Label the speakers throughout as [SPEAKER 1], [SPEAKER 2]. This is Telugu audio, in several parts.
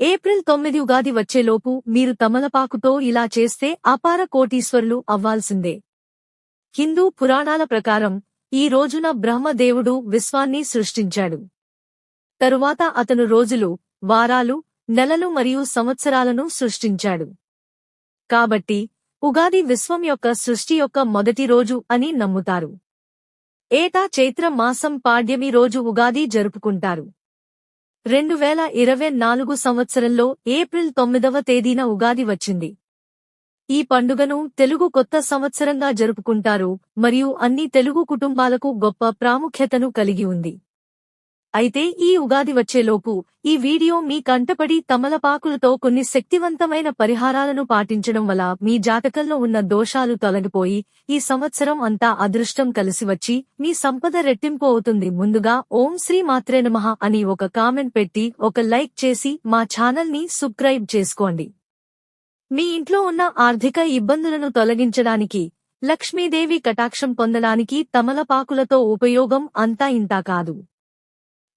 [SPEAKER 1] ఏప్రిల్ తొమ్మిది ఉగాది వచ్చేలోపు మీరు తమలపాకుతో ఇలా చేస్తే అపార కోటీశ్వరులు అవ్వాల్సిందే. హిందూ పురాణాల ప్రకారం ఈ రోజున బ్రహ్మదేవుడు విశ్వాన్ని సృష్టించాడు. తరువాత అతను రోజులు వారాలు నెలలు మరియు సంవత్సరాలను సృష్టించాడు. కాబట్టి ఉగాది విశ్వం యొక్క సృష్టి యొక్క మొదటి రోజు అని నమ్ముతారు. ఏటా చైత్ర మాసం పాడ్యమి రోజు ఉగాది జరుపుకుంటారు. రెండు వేల ఇరవై నాలుగు సంవత్సరంలో ఏప్రిల్ తొమ్మిదవ తేదీన ఉగాది వచ్చింది. ఈ పండుగను తెలుగు కొత్త సంవత్సరంగా జరుపుకుంటారు మరియు అన్ని తెలుగు కుటుంబాలకు గొప్ప ప్రాముఖ్యతను కలిగి ఉంది. అయితే ఈ ఉగాది వచ్చేలోపు ఈ వీడియో మీ కంటపడి తమలపాకులతో కొన్ని శక్తివంతమైన పరిహారాలను పాటించడం వల్ల మీ జాతకంలో ఉన్న దోషాలు తొలగిపోయి ఈ సంవత్సరం అంతా అదృష్టం కలిసి వచ్చి మీ సంపద రెట్టింపు అవుతుంది. ముందుగా ఓం శ్రీ మాత్రే నమః అని ఒక కామెంట్ పెట్టి ఒక లైక్ చేసి మా ఛానల్ని సబ్స్క్రైబ్ చేసుకోండి. మీ ఇంట్లో ఉన్న ఆర్థిక ఇబ్బందులను తొలగించడానికి లక్ష్మీదేవి కటాక్షం పొందడానికి తమలపాకులతో ఉపయోగం అంతా ఇంతా కాదు.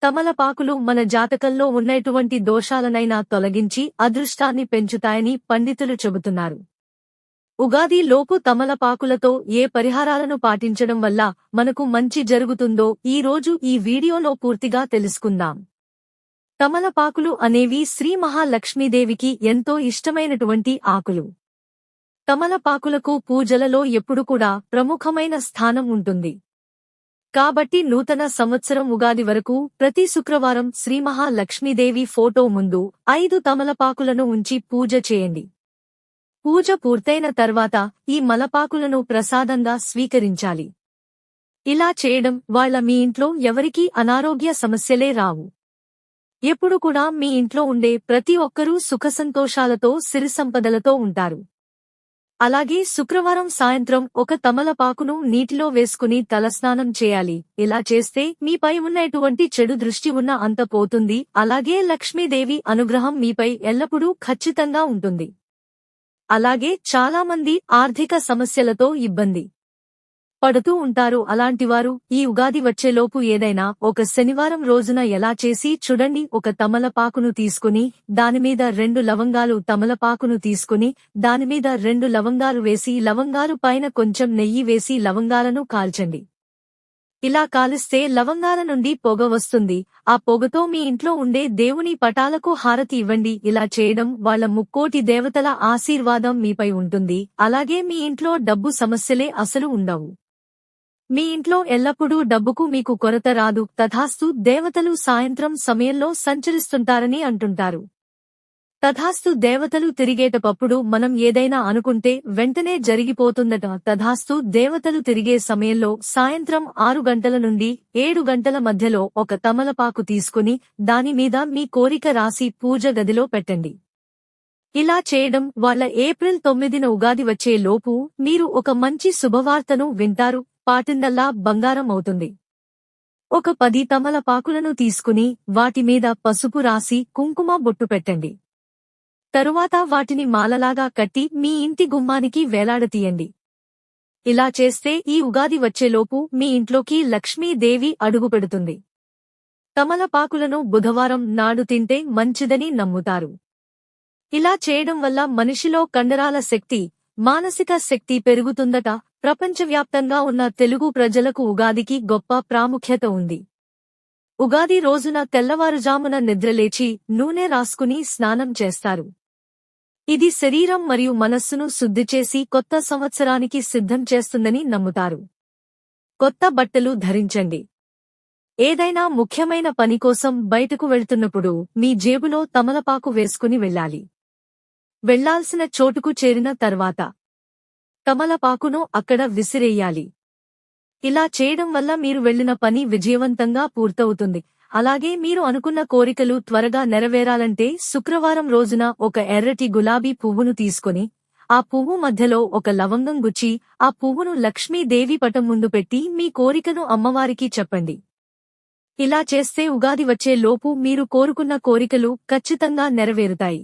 [SPEAKER 1] తమలపాకులు మన జాతకంలో ఉన్నటువంటి దోషాలనైనా తొలగించి అదృష్టాన్ని పెంచుతాయని పండితులు చెబుతున్నారు. ఉగాది లోపు తమలపాకులతో ఏ పరిహారాలను పాటించడం వల్ల మనకు మంచి జరుగుతుందో ఈ రోజు ఈ వీడియోలో పూర్తిగా తెలుసుకుందాం. తమలపాకులు అనేవి శ్రీ మహాలక్ష్మీదేవికి ఎంతో ఇష్టమైనటువంటి ఆకులు. తమలపాకులకు పూజలలో ఎప్పుడు కూడా ప్రముఖమైన స్థానం ఉంటుంది. కాబట్టి నూతన సంవత్సరం ఉగాది వరకు ప్రతి శుక్రవారం శ్రీ మహాలక్ష్మీదేవి ఫోటో ముందు ఐదు తమలపాకులను ఉంచి పూజ చేయండి. పూజ పూర్తయిన తర్వాత ఈ మలపాకులను ప్రసాదంగా స్వీకరించాలి. ఇలా చేయడం వాళ్ళ మీ ఇంట్లో ఎవరికీ అనారోగ్య సమస్యలే రావు. ఎప్పుడు కూడా మీ ఇంట్లో ఉండే ప్రతి ఒక్కరూ సుఖసంతోషాలతో సిరిసంపదలతో ఉంటారు. అలాగే శుక్రవారం సాయంత్రం ఒక తమలపాకును నీటిలో వేసుకుని తలస్నానం చేయాలి. ఇలా చేస్తే మీపై ఉన్నటువంటి చెడు దృష్టి ఉన్న అంత పోతుంది. అలాగే లక్ష్మీదేవి అనుగ్రహం మీపై ఎల్లప్పుడూ ఖచ్చితంగా ఉంటుంది. అలాగే చాలామంది ఆర్థిక సమస్యలతో ఇబ్బంది. పడుతూ ఉంటారు. అలాంటివారు ఈ ఉగాది వచ్చేలోపు ఏదైనా ఒక శనివారం రోజున ఎలా చేసి చూడండి. ఒక తమలపాకును తీసుకుని దానిమీద రెండు లవంగాలు తమలపాకును తీసుకుని దానిమీద రెండు లవంగాలు వేసి లవంగాలు పైన కొంచెం నెయ్యి వేసి లవంగాలను కాల్చండి. ఇలా కాలిస్తే లవంగాల నుండి పొగ వస్తుంది. ఆ పొగతో మీ ఇంట్లో ఉండే దేవుని పటాలకు హారతి ఇవ్వండి. ఇలా చేయడం వాళ్ళ ముక్కోటి దేవతల ఆశీర్వాదం మీపై ఉంటుంది. అలాగే మీ ఇంట్లో డబ్బు సమస్యలే అసలు ఉండవు. మీ ఇంట్లో ఎల్లప్పుడూ డబ్బుకు మీకు కొరత రాదు. తథాస్తు దేవతలు సాయంత్రం సమయంలో సంచరిస్తుంటారని అంటుంటారు. తథాస్తు దేవతలు తిరిగేటప్పుడు మనం ఏదైనా అనుకుంటే వెంటనే జరిగిపోతుందట. తథాస్తు దేవతలు తిరిగే సమయంలో సాయంత్రం ఆరు గంటల నుండి ఏడు గంటల మధ్యలో ఒక తమలపాకు తీసుకుని దానిమీద మీ కోరిక రాసి పూజ గదిలో పెట్టండి. ఇలా చేయడం వాళ్ళ ఏప్రిల్ తొమ్మిదిన ఉగాది వచ్చే లోపు మీరు ఒక మంచి శుభవార్తను వింటారు. పాటిందల్లా బంగారం అవుతుంది. ఒక పది తమలపాకులను తీసుకుని వాటిమీద పసుపు రాసి కుంకుమ బొట్టు పెట్టండి. తరువాత వాటిని మాలలాగా కట్టి మీ ఇంటి గుమ్మానికి వేలాడతీయండి. ఇలా చేస్తే ఈ ఉగాది వచ్చేలోపు మీ ఇంట్లోకి లక్ష్మీదేవి అడుగుపెడుతుంది. తమలపాకులను బుధవారం నాడు తింటే మంచిదని నమ్ముతారు. ఇలా చేయడం వల్ల మనిషిలో కండరాల శక్తి మానసిక శక్తి పెరుగుతుందట. ప్రపంచవ్యాప్తంగా ఉన్న తెలుగు ప్రజలకు ఉగాదికి గొప్ప ప్రాముఖ్యత ఉంది. ఉగాది రోజున తెల్లవారుజామున నిద్రలేచి నూనె రాసుకుని స్నానం చేస్తారు. ఇది శరీరం మరియు మనస్సును శుద్ధి చేసి కొత్త సంవత్సరానికి సిద్ధం చేస్తుందని నమ్ముతారు. కొత్త బట్టలు ధరించండి. ఏదైనా ముఖ్యమైన పని కోసం బయటకు వెళ్తున్నప్పుడు మీ జేబులో తమలపాకు వేసుకుని వెళ్ళాలి. వెళ్ళాల్సిన చోటుకు చేరిన తర్వాత తమలపాకును అక్కడ విసిరేయాలి. ఇలా చేయడం వల్ల మీరు వెళ్ళిన పని విజయవంతంగా పూర్తవుతుంది. అలాగే మీరు అనుకున్న కోరికలు త్వరగా నెరవేరాలంటే శుక్రవారం రోజున ఒక ఎర్రటి గులాబీ పువ్వును తీసుకొని ఆ పువ్వు మధ్యలో ఒక లవంగం గుచ్చి ఆ పువ్వును లక్ష్మీదేవి పటం ముందు పెట్టి మీ కోరికను అమ్మవారికి చెప్పండి. ఇలా చేస్తే ఉగాది వచ్చే లోపు మీరు కోరుకున్న కోరికలు ఖచ్చితంగా నెరవేరుతాయి.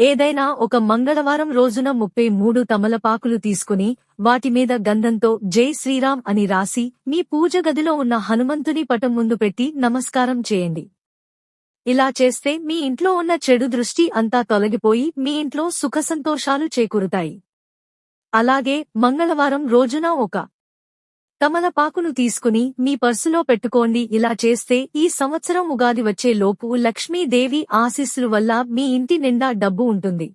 [SPEAKER 1] ఏదైనా ఒక మంగళవారం రోజున ముప్పై మూడు తమలపాకులు తీసుకుని వాటిమీద గంధంతో జై శ్రీరామ్ అని రాసి మీ పూజ గదిలో ఉన్న హనుమంతుని పటం ముందు పెట్టి నమస్కారం చేయండి. ఇలా చేస్తే మీ ఇంట్లో ఉన్న చెడు దృష్టి అంతా తొలగిపోయి మీ ఇంట్లో సుఖసంతోషాలు చేకూరుతాయి. అలాగే మంగళవారం రోజున ఒక తమలపాకును తీసుకుని మీ పర్సులో పెట్టుకోండి. ఇలా చేస్తే ఈ సంవత్సరం ఉగాది వచ్చే లోపు లక్ష్మీదేవి ఆశీస్సుల వల్ల మీ ఇంటి నిండా డబ్బు ఉంటుంది.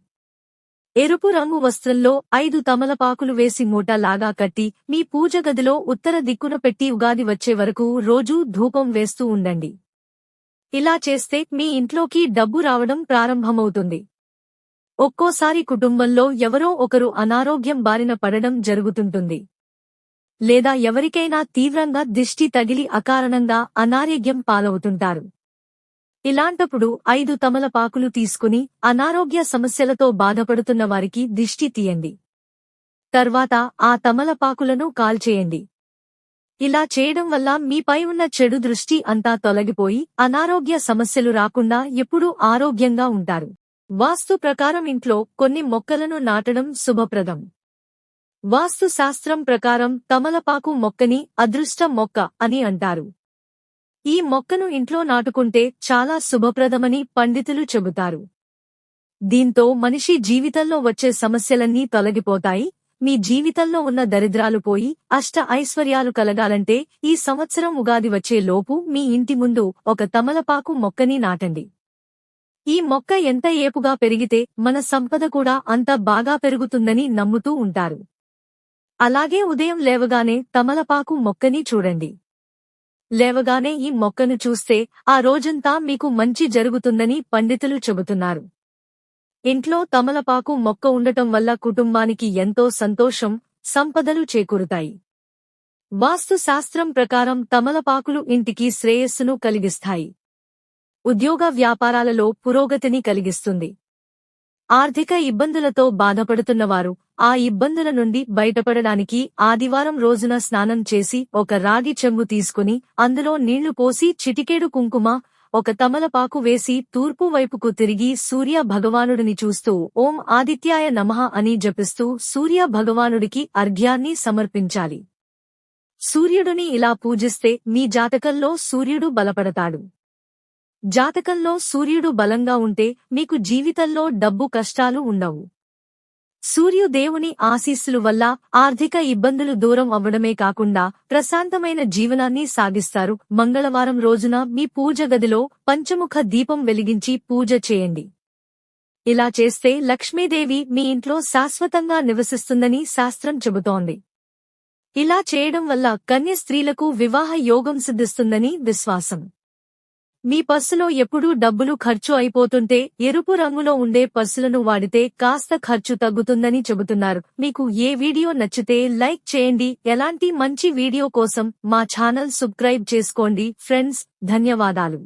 [SPEAKER 1] ఎరుపు రంగు వస్త్రంలో ఐదు తమలపాకులు వేసి మూట లాగా కట్టి మీ పూజ గదిలో ఉత్తర దిక్కున పెట్టి ఉగాది వచ్చే వరకు రోజూ ధూపం వేస్తూ ఉండండి. ఇలా చేస్తే మీ ఇంట్లోకి డబ్బు రావడం ప్రారంభమవుతుంది. ఒక్కోసారి కుటుంబంలో ఎవరో ఒకరు అనారోగ్యం బారిన పడడం జరుగుతుంటుంది. లేదా ఎవరికైనా తీవ్రంగా దిష్టి తగిలి అకారణంగా అనారోగ్యం పాలవుతుంటారు. ఇలాంటప్పుడు ఐదు తమలపాకులు తీసుకుని అనారోగ్య సమస్యలతో బాధపడుతున్న వారికి దిష్టి తీయండి. తర్వాత ఆ తమలపాకులను కాల్చేయండి. ఇలా చేయడం వల్ల మీపై ఉన్న చెడు దృష్టి అంతా తొలగిపోయి అనారోగ్య సమస్యలు రాకుండా ఎప్పుడూ ఆరోగ్యంగా ఉంటారు. వాస్తు ప్రకారం ఇంట్లో కొన్ని మొక్కలను నాటడం శుభప్రదం. వాస్తు శాస్త్రం ప్రకారం తమలపాకు మొక్కని అదృష్ట మొక్క అని అంటారు. ఈ మొక్కను ఇంట్లో నాటుకుంటే చాలా శుభప్రదమని పండితులు చెబుతారు. దీంతో మనిషి జీవితంలో వచ్చే సమస్యలన్నీ తొలగిపోతాయి. మీ జీవితంలో ఉన్న దరిద్రాలు పోయి అష్ట ఐశ్వర్యాలు కలగాలంటే ఈ సంవత్సరం ఉగాది వచ్చే లోపు మీ ఇంటి ముందు ఒక తమలపాకు మొక్కని నాటండి. ఈ మొక్క ఎంత ఏపుగా పెరిగితే మన సంపద కూడా అంత బాగా పెరుగుతుందని నమ్ముతూ ఉంటారు. అలాగే ఉదయం లేవగానే తమలపాకు మొక్కని చూడండి. లేవగానే ఈ మొక్కను చూస్తే ఆ రోజంతా మీకు మంచి జరుగుతుందని పండితులు చెబుతున్నారు. ఇంట్లో తమలపాకు మొక్క ఉండటం వల్ల కుటుంబానికి ఎంతో సంతోషం సంపదలు చేకూరుతాయి. వాస్తుశాస్త్రం ప్రకారం తమలపాకులు ఇంటికి శ్రేయస్సును కలిగిస్తాయి. ఉద్యోగ వ్యాపారాలలో పురోగతిని కలిగిస్తుంది. ఆర్థిక ఇబ్బందులతో బాధపడుతున్నవారు ఆ ఇబ్బందుల నుండి బయటపడడానికి ఆదివారం రోజున స్నానం చేసి ఒక రాగి చెంబు తీసుకుని అందులో నీళ్ళు పోసి చిటికేడు కుంకుమ ఒక తమలపాకు వేసి తూర్పు వైపుకు తిరిగి సూర్య భగవానుడిని చూస్తూ ఓం ఆదిత్యాయ నమః అని జపిస్తూ సూర్య భగవానుడికి అర్ఘ్యాన్ని సమర్పించాలి. సూర్యుడిని ఇలా పూజిస్తే మీ జాతకంలో సూర్యుడు బలపడతాడు. జాతకంలో సూర్యుడు బలంగా ఉంటే మీకు జీవితంలో డబ్బు కష్టాలు ఉండవు. సూర్యుదేవుని ఆశీస్సులు వల్ల ఆర్థిక ఇబ్బందులు దూరం అవ్వడమే కాకుండా ప్రశాంతమైన జీవనాన్ని సాగిస్తారు. మంగళవారం రోజున మీ పూజ గదిలో పంచముఖ దీపం వెలిగించి పూజ చేయండి. ఇలా చేస్తే లక్ష్మీదేవి మీ ఇంట్లో శాశ్వతంగా నివసిస్తుందని శాస్త్రం చెబుతోంది. ఇలా చేయడం వల్ల కన్య స్త్రీలకు వివాహ యోగం సిద్ధిస్తుందని విశ్వాసం. మీ పర్సులో ఎప్పుడూ డబ్బులు ఖర్చు అయిపోతుంటే ఎరుపు రంగులో ఉండే పర్సులను వాడితే కాస్త ఖర్చు తగ్గుతుందని చెబుతున్నారు. మీకు ఏ వీడియో నచ్చితే లైక్ చేయండి. ఎలాంటి మంచి వీడియో కోసం మా ఛానల్ సబ్స్క్రైబ్ చేసుకోండి. ఫ్రెండ్స్ ధన్యవాదాలు.